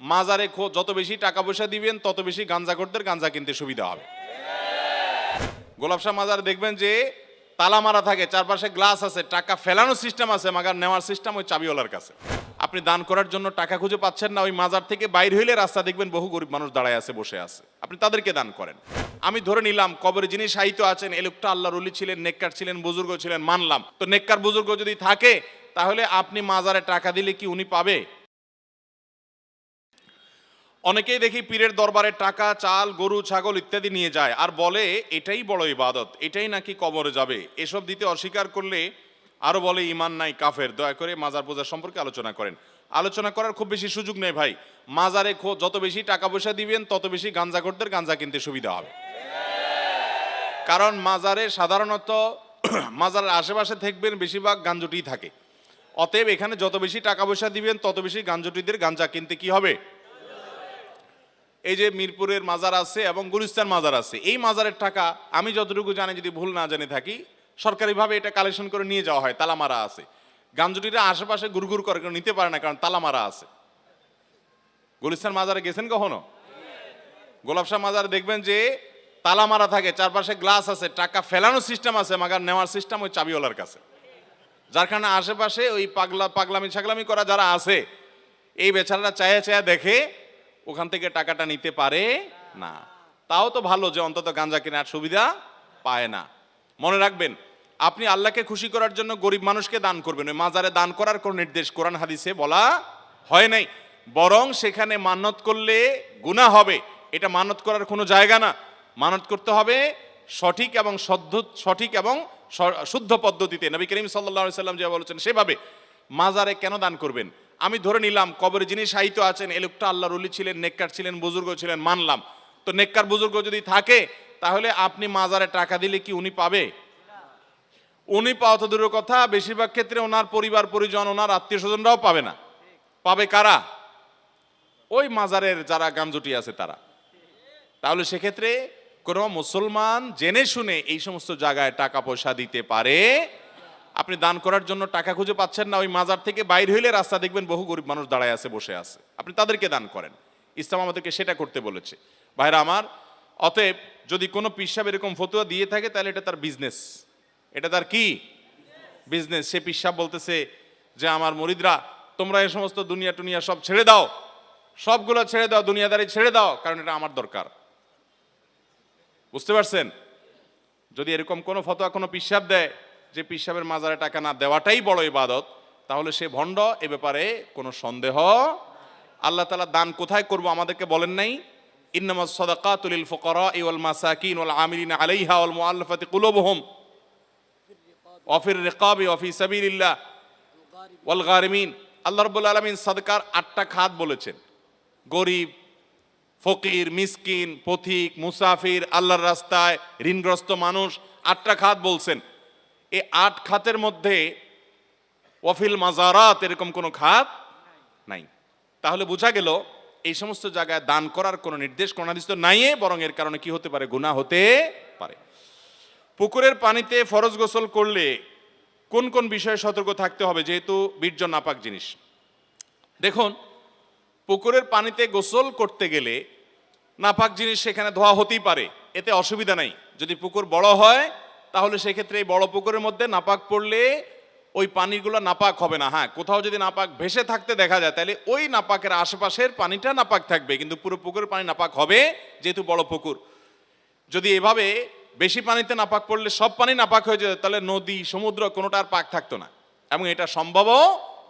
মাজারে যত বেশি টাকা পয়সা দিবেন, তত বেশি গাঞ্জাখোরদের গাঞ্জা কিনতে সুবিধা হবে। গোলাপশাহ মাজার দেখবেন যে তালা মারা থাকে, চারপাশে গ্লাস আছে, টাকা ফেলানোর সিস্টেম আছে, মাগার নেওয়ার সিস্টেম ওই চাবিওয়ালার কাছে। আপনি দান করার জন্য টাকা খুঁজে পাচ্ছেন না, ওই মাজার থেকে বাইর হইলে রাস্তা দেখবেন বহু গরিব মানুষ দাঁড়ায় আছে, বসে আছে। আপনি তাদেরকে দান করেন। আমি ধরে নিলাম, কবরে যিনি সাহিত্য আছেন এ লোকটা আল্লাহ রলি ছিলেন, নেককার ছিলেন, বুজুর্গ ছিলেন, মানলাম। তো নেককার বুজুর্গ যদি থাকে, তাহলে আপনি মাজারে টাকা দিলে কি উনি পাবে? অনেকেই দেখি পীরের দরবারে টাকা, চাল, গরু, ছাগল ইত্যাদি নিয়ে যায় আর বলে, এটাই বড় ইবাদত, এটাই নাকি কবরে যাবে? এসব দিতে অস্বীকার করলে আরও বলে ইমান নাই, কাফের। দয়া করে মাজার পূজার সম্পর্কে আলোচনা করেন। আলোচনা করার খুব বেশি সুযোগ নেই ভাই। মাজারে যত বেশি টাকা পয়সা দিবেন, তত বেশি গাঞ্জা গাঞ্জাখোরদের গাঞ্জা কিনতে সুবিধা হবে। কারণ মাজারে সাধারণত মাজারের আশেপাশে থাকবেন, বেশিরভাগ গাঞ্জুটি থাকে। অতএব এখানে যত বেশি টাকা পয়সা দিবেন, তত বেশি গাঞ্জুটিদের গাঞ্জা কিনতে কি হবে? এই যে মিরপুরের মাজার আছে এবং গুলিস্তান মাজার আছে, এই মাজারের টাকা আমি যতটুকু জানি যদি ভুল না জেনে থাকি, সরকারিভাবে এটা কালেকশন করে নিয়ে যাওয়া হয়, তালামারা আছে। গাঞ্জুটিরা আশেপাশে গুরগুর করে নিতে পারে না, কারণ তালামারা আছে। গুলিস্তান মাজারে গেছেন কখনো? গোলাপশাহ মাজারে দেখবেন যে তালা মারা থাকে, চারপাশে গ্লাস আছে, টাকা ফেলানোর সিস্টেম আছে, মাগার নেওয়ার সিস্টেম ওই চাবিওয়ালার কাছে। যার কারণে আশেপাশে ওই পাগলা পাগলামি ছাগলামি করা যারা আছে, এই বেচারারা চায়া চায়া দেখে ওখান থেকে টাকাটা নিতে পারে না। তাও তো ভালো যে অন্তত গাঞ্জা কেনার সুবিধা পায় না। মনে রাখবেন, আপনি আল্লাহকে খুশি করার জন্য গরিব মানুষকে দান করবেন। ওই মাজারে দান করার কোন নির্দেশ কোরআন হাদিসে বলা হয় নাই। বরং সেখানে মানত করলে গুনাহ হবে। এটা মানত করার কোনো জায়গা না। মানত করতে হবে সঠিক এবং সদ্ধ সঠিক এবং শুদ্ধ পদ্ধতিতে। নবী করিম সাল্লা সাল্লাম যে বলেছেন, সেভাবে মাজারে কেন দান করবেন? আমি ধরে নিলাম, কবরে যিনি সাহিত্য আছেন এ লোকটা আল্লাহ রলি ছিলেন, নেককার ছিলেন, বুজুর্গ ছিলেন, মানলাম। তো নেককার বুজুর্গ যদি থাকে, তাহলে আপনি মাজারে টাকা দিলে কি উনি পাবে? উনি পাওয়া তো দূরের কথা, বেশিরভাগ ক্ষেত্রে ওনার পরিবার, পরিজন, ওনার আত্মীয় স্বজনরাও পাবে না। পাবে কারা? ওই মাজারের যারা গামজুটি আছে তারা। তাহলে সেক্ষেত্রে কোনো মুসলমান জেনে শুনে এই সমস্ত জায়গায় টাকা পয়সা দিতে পারে আপনি দান করার জন্য টাকা খুঁজে পাচ্ছেন না, ওই মাজার থেকে বাইর হইলে রাস্তা দেখবেন বহু গরিব মানুষ দাঁড়ায় আছে, বসে আছে। আপনি তাদেরকে দান করেন। ইসলাম আমাদেরকে সেটা করতে বলেছে। ভাইরা আমার, অতএব যদি কোনো পিসাব এরকম ফতুয়া দিয়ে থাকে, তাহলে এটা তার বিজনেস এটা তার কি? বিজনেস সে পিসাব বলতেছে যে, আমার মরিদরা, তোমরা এই সমস্ত দুনিয়া টুনিয়া সব ছেড়ে দাও। সবগুলো ছেড়ে দাও, দুনিয়াদারি ছেড়ে দাও, কারণ এটা আমার দরকার। বুঝতে পারছেন? যদি এরকম কোনো ফতোয়া কোনো পিসাব দেয় যে পিসাবের মাজারে টাকা না দেওয়াটাই বড় ইবাদত, তাহলে সে ভণ্ড, এ ব্যাপারে কোনো সন্দেহ আল্লাহ তালা দান কোথায় করব আমাদেরকে বলেন নাই? ইন্নামা সদাকাতুল ফুকারা ওয়াল মাসাকিন ওয়াল আমিলিন আলাইহা ওয়াল মুআল্লাফাতি কুলুবুহুম। অফির রিকাবি অফি সাবিলিল্লাহ। ওয়াল গারিমিন। আল্লাহ রাব্বুল আলামিন সাদকার আটটা খাত বলেছেন। গরিব, ফকির, মিসকিন, পথিক, মুসাফির, আল্লাহর রাস্তায় ঋণগ্রস্ত মানুষ আটটা খাত বলছেন। এই আট খাতের মধ্যে ওয়াফিল মাজারাত এরকম কোনো খাত নাই। তাহলে বোঝা গেল এই সমস্ত জায়গায় দান করার কোনো নির্দেশ, কোনো তো নাই বরং এর কারণে কি হতে পারে? গুনাহ হতে পারে। পুকুরের পানিতে ফরজ গোসল করলে কোন কোন বিষয়ে সতর্ক থাকতে হবে? যেহেতু বীর্য নাপাক জিনিস। দেখুন, পুকুরের পানিতে গোসল করতে গেলে নাপাক জিনিস সেখানে ধোয়া হতেই পারে, এতে অসুবিধা নাই। যদি পুকুর বড় হয় তাহলে সেক্ষেত্রে এই বড় পুকুরের মধ্যে নাপাক পড়লে ওই পানিগুলো নাপাক হবে না। হ্যাঁ কোথাও যদি নাপাক ভেসে থাকতে দেখা যায়, তাহলে ওই নাপাকের আশেপাশের পানিটা নাপাক থাকবে, কিন্তু পুরো পুকুরের পানি নাপাক হবে যেহেতু বড় পুকুর। যদি এভাবে বেশি পানিতে নাপাক পড়লে সব পানি নাপাক হয়ে যেত, তাহলে নদী, সমুদ্র কোনোটা আর পাক থাকতো না। এবং এটা সম্ভবও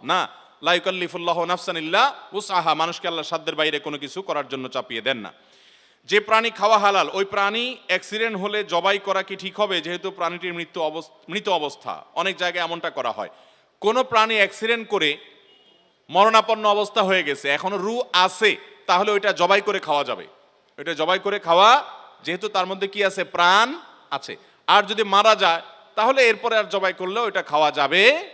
না। লাইকাল্লিফুল্লাহ নাফসানিল্লাহ উসাহা মানুষকে আল্লাহ সাধ্যের বাইরে কোনো কিছু করার জন্য চাপিয়ে দেন না। যে প্রাণী খাওয়া হালাল, ওই প্রাণী অ্যাক্সিডেন্ট হলে জবাই করা কি ঠিক হবে? যেহেতু প্রাণীটির মৃত্যু মৃত অবস্থা। অনেক জায়গায় এমনটা করা হয়। কোনো প্রাণী অ্যাক্সিডেন্ট করে মরণাপন্ন অবস্থা হয়ে গেছে, এখনও রু আছে, তাহলে ওইটা জবাই করে খাওয়া যাবে। ওইটা জবাই করে খাওয়া, যেহেতু তার মধ্যে কি আছে? প্রাণ আছে। আর যদি মারা যায়, তাহলে এরপরে আর জবাই করলে ওইটা খাওয়া যাবে।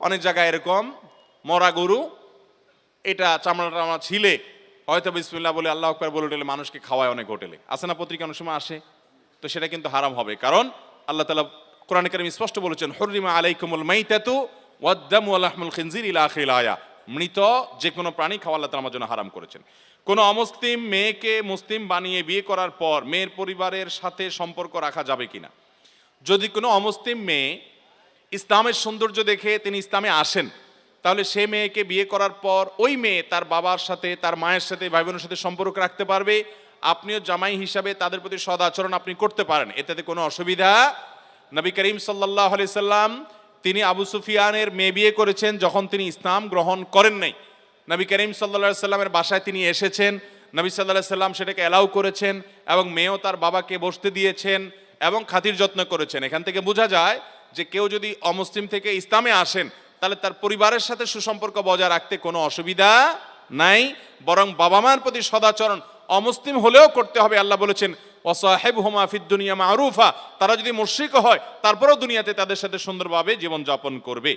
অনেক জায়গায় এরকম মরা গরু, এটা চামড়া টামড়া ছিলে হয়তো বিসমিল্লাহ বলে আল্লাহ আকবার বলে উঠলে মানুষকে খাওয়ায় অনেক হোটেলে। আসে না পত্রিকা অনেক সময় আসে? তো সেটা কিন্তু হারাম হবে। কারণ আল্লাহ তালা কোরআন কারিম স্পষ্ট বলেছেন হরিমা আলাইকুমুল মাইতাতু ওয়াদ্দামু আল আহমুল খিনজির ইলা মৃত যে কোনো প্রাণী খাওয়া আল্লাহ তাআলা আমার জন্য হারাম করেছেন। কোনো অমুসলিম মেয়েকে মুসলিম বানিয়ে বিয়ে করার পর মেয়ের পরিবারের সাথে সম্পর্ক রাখা যাবে কিনা? যদি কোনো অমুসলিম মেয়ে ইসলামের সৌন্দর্য দেখে তিনি ইসলামে আসেন তাহলে সে মেয়েকে বিয়ে করার পর ওই মেয়ে তার বাবার সাথে, তার মায়ের সাথে ভাই বোনের সাথে সম্পর্ক রাখতে পারবে। আপনিও জামাই হিসাবে তাদের প্রতি সদাচরণ আপনি করতে পারেন। এতে কোনো অসুবিধা নবী করিম সাল্লাহ আলি সাল্লাম তিনি আবু সুফিয়ানের মেয়ে বিয়ে করেছেন যখন তিনি ইসলাম গ্রহণ করেন নাই। নবী করিম সাল্লা সাল্লামের বাসায় তিনি এসেছেন। নবী সাল্লাহ সাল্লাম সেটাকে অ্যালাউ করেছেন এবং মেয়েও তার বাবাকে বসতে দিয়েছেন এবং খাতির যত্ন করেছেন। এখান থেকে বোঝা যায় যে কেউ যদি অমুসলিম থেকে ইসলামে আসেন তাহলে তার পরিবারের সাথে সুসম্পর্ক বজায় রাখতে কোনো অসুবিধা নাই, বরং বাবা মার প্রতি সদাচরণ অমুসলিম হলেও করতে হবে। আল্লাহ বলেছেন ওসাহেব হুমা দুনিয়া মারুফা তারা যদি মুশ্রিক হয়, তারপরেও দুনিয়াতে তাদের সাথে সুন্দরভাবে জীবনযাপন করবে।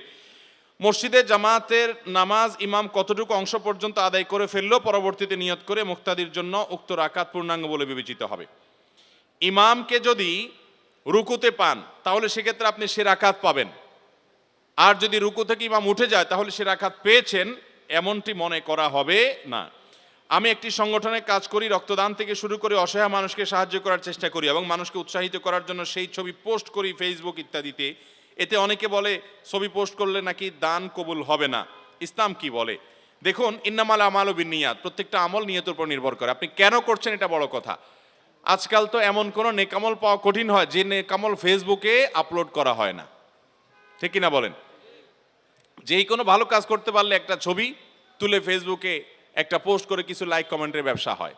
মসজিদে জামাতের নামাজ ইমাম কতটুকু অংশ পর্যন্ত আদায় করে ফেললেও পরবর্তীতে নিয়ত করে মুক্তাদির জন্য উক্ত রাকাত পূর্ণাঙ্গ বলে বিবেচিত হবে। ইমামকে যদি রুকুতে পান, তাহলে সেক্ষেত্রে আপনি সে রাকাত পাবেন। আর যদি রুকু থেকে ইমাম উঠে যায়, তাহলে সে রাকাত পেয়েছেন, এমনটি মনে করা হবে না। আমি একটি সংগঠনে কাজ করি, রক্তদান থেকে শুরু করে অসহায় মানুষকে সাহায্য করার চেষ্টা করি এবং মানুষকে উৎসাহিত করার জন্য সেই ছবি পোস্ট করি ফেসবুক ইত্যাদিতে। এতে অনেকে বলে, ছবি পোস্ট করলে নাকি দান কবুল হবে না। ইসলাম কি বলে? দেখুন, ইন্নামাল আমাল বিনিয়াত প্রত্যেকটা আমল নিয়তের উপর নির্ভর করে। আপনি কেন করছেন এটা বড় কথা? আজকাল তো এমন কোনো নেকামল পাওয়া কঠিন হয়, যে নেকামল ফেসবুকে আপলোড করা হয় না। ঠিক কিনা বলেন? যেই কোনো ভালো কাজ করতে পারলে একটা ছবি তুলে ফেসবুকে একটা পোস্ট করে কিছু লাইক কমেন্টের ব্যবসা হয়।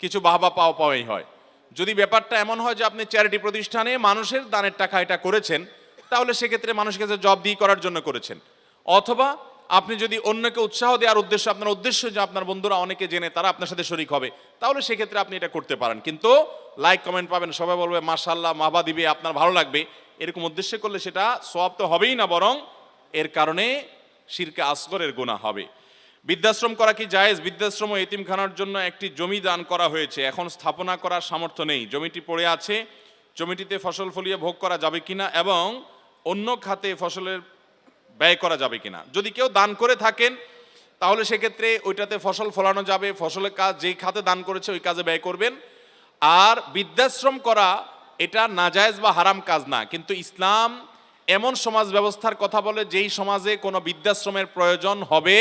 কিছু বাহবা পাওয়া পাওয়াই হয়। যদি ব্যাপারটা এমন হয় যে আপনি চ্যারিটি প্রতিষ্ঠানে মানুষের দানের টাকা এটা করেছেন, তাহলে সেক্ষেত্রে মানুষের কাছে জব দিয়ে করার জন্য করেছেন। অথবা আপনি যদি অন্যকে উৎসাহ দেওয়ার উদ্দেশ্য, আপনার উদ্দেশ্য যে আপনার বন্ধুরা অনেকে জেনে তারা আপনার সাথে শরিক হবে, তাহলে সেক্ষেত্রে আপনি এটা করতে পারেন। কিন্তু লাইক কমেন্ট পাবেন, সবাই বলবে মাশাল্লাহ মাহবা দিবে, আপনার ভালো লাগবে। এরকম উদ্দেশ্য করলে সেটা সব তো হবেই না, বরং এর কারণে শিরকে আসগরের গুণা হবে। বৃদ্ধাশ্রম করা কি জায়েজ? বৃদ্ধাশ্রম ও এতিমখানার জন্য একটি জমি দান করা হয়েছে। এখন স্থাপনা করার সামর্থ্য নেই। জমিটি পড়ে আছে। জমিটিতে ফসল ফলিয়ে ভোগ করা যাবে কিনা এবং অন্য খাতে ফসলের ব্যয় করা যাবে কিনা। যদি কেউ দান করে থাকেন, তাহলে সেক্ষেত্রে ওইটাতে ফসল ফলানো যাবে। ফসলের কাজ যেই খাতে দান করেছে, ওই কাজে ব্যয় করবেন। আর বৃদ্ধাশ্রম করা এটা নাজায়জ বা হারাম কাজ না, কিন্তু ইসলাম এমন সমাজ ব্যবস্থার কথা বলে যেই সমাজে কোনো বৃদ্ধাশ্রমের প্রয়োজন হবে